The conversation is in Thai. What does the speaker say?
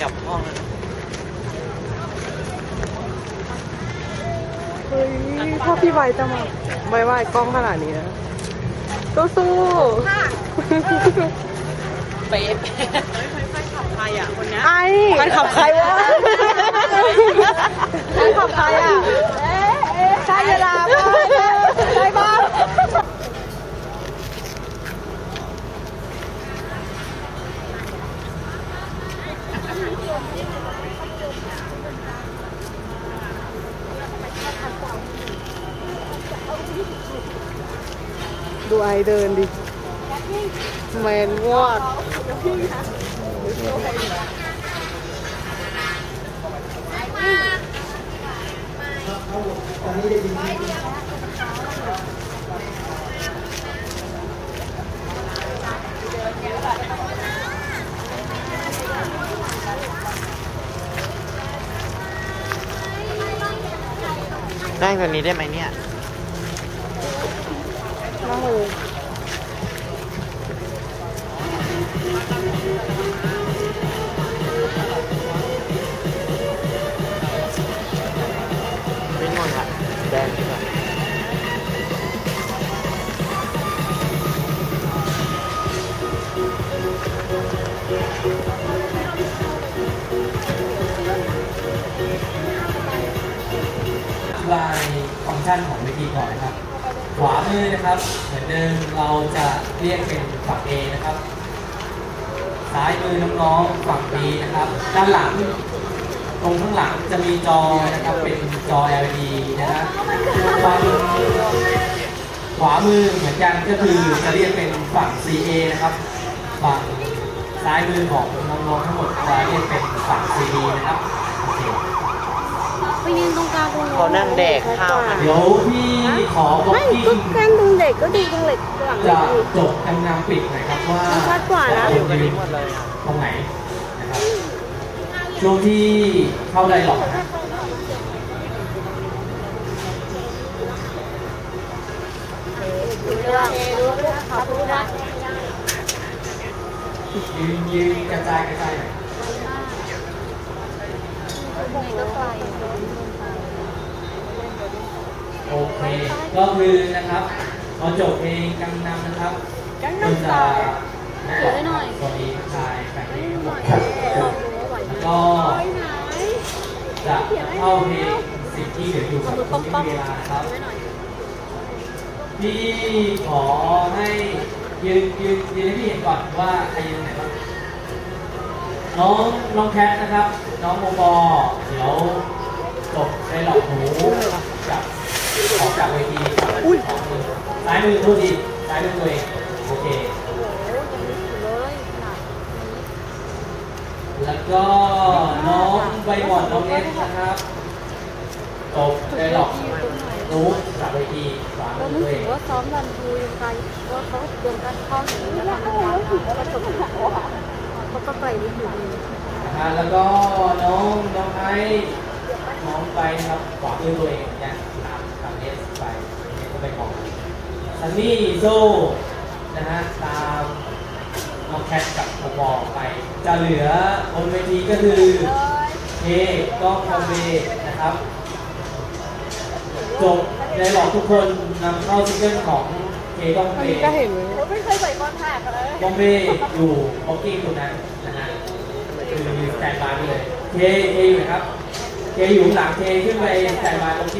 กลับห้องแล้วนะเฮ้ยถ้าพี่ใบจะมาใบไหวกล้องขนาดนี้นะสู้สู้เป๊ะใครอะคนนี้ไอ้มันขับใครวะมันขับใครอะใช่เวลาป่ะใช่ป่ะดู ไอเดินดิแมนวอดนั่งตรงนี้ได้ไหมเนี่ย นั่งเลยไม่งอนละแดงดีกว่าอธิบายฟังก์ชันของเวทีก่อนนะครับ ขวามือนะครับ เหมือนเดิมเราจะเรียกเป็นฝั่ง A นะครับ ซ้ายมือน้องๆฝั่ง B นะครับ ด้านหลัง ตรงข้างหลังจะมีจอนะครับ เป็นจอ LED นะฮะฝั่งขวามือเหมือนกันก็คือจะเรียกเป็นฝั่ง CA นะครับ ฝั่งซ้ายมือของน้องๆทั้งหมดจะเรียกเป็นฝั่ง CD นะครับโอเค ยืนตรงกลางตรงเขานั่งแดกข้าวกัน เดี๋ยวพี่ขอบ็อกไม่กิ้งก็กันตรงเด็กก็ดีตรงเหล็กหลังจะเด็กจบกำลังปิดหน่อยครับว่ามันชัดกว่านะจะอยู่กันยืนี้นหมดเลยอะตรงไหนนะครับช่วงที่เข้าไดหลอกนะดูเรื่องดูเรื่องเขาพูดได้ยืนยืนกระจายกระจายหน่อยโอเค ก็คือนะครับพอจบเพลงกังนำนะครับก็จะนะครับสวัสดีทักทายแฟนเพลงทั้งหมดครับแล้วก็จะเข้าเพลงสิ่งที่เหลืออยู่กับคุณที่มีเวลานะครับพี่ขอให้ยืนยืนยืนให้พี่เห็นก่อนว่าใครยืนไหนบ้างน้องน้องแคทนะครับ น้องโมบอเดี๋ยวจบในหลอกหูกับ ออกจากเวทีกับของมือซ้ายมือพูดดีซ้ายมือตัวเองโอเค แล้วก็น้องใบหมอนน้องเอสนะครับจบในหลอกรู้จากเวทีขวามืเราอนึกตัวเอถึงงว่าซ้อมรันทูยังไงว่าเขาเดินกันเข้าถึงแล้วทำงานก็จบเขาก็ไปนิดหนึ่งนะฮะแล้วก็น้องน้องไอซ์น้องไปนะครับขวามือตัวเองเนี่ย ไปของซันนี่โซนะฮะตามน้องแคทกับโมบอลไป จะเหลือบนเวทีก็คือเคกล้องคอมเบนะครับจบได้บอกทุกคนนำเข้าซิงเกิลของเคกล้องคอมเบก็เห็นเลยบอมเบย์อยู่บ็อกกิ้งตรงนั้นนะฮะคือสแตนบายไปเลยเคเคอยู่นะครับเคอยู่ข้างหลังเคขึ้นไปสแตนบายบ็อกกิ้ง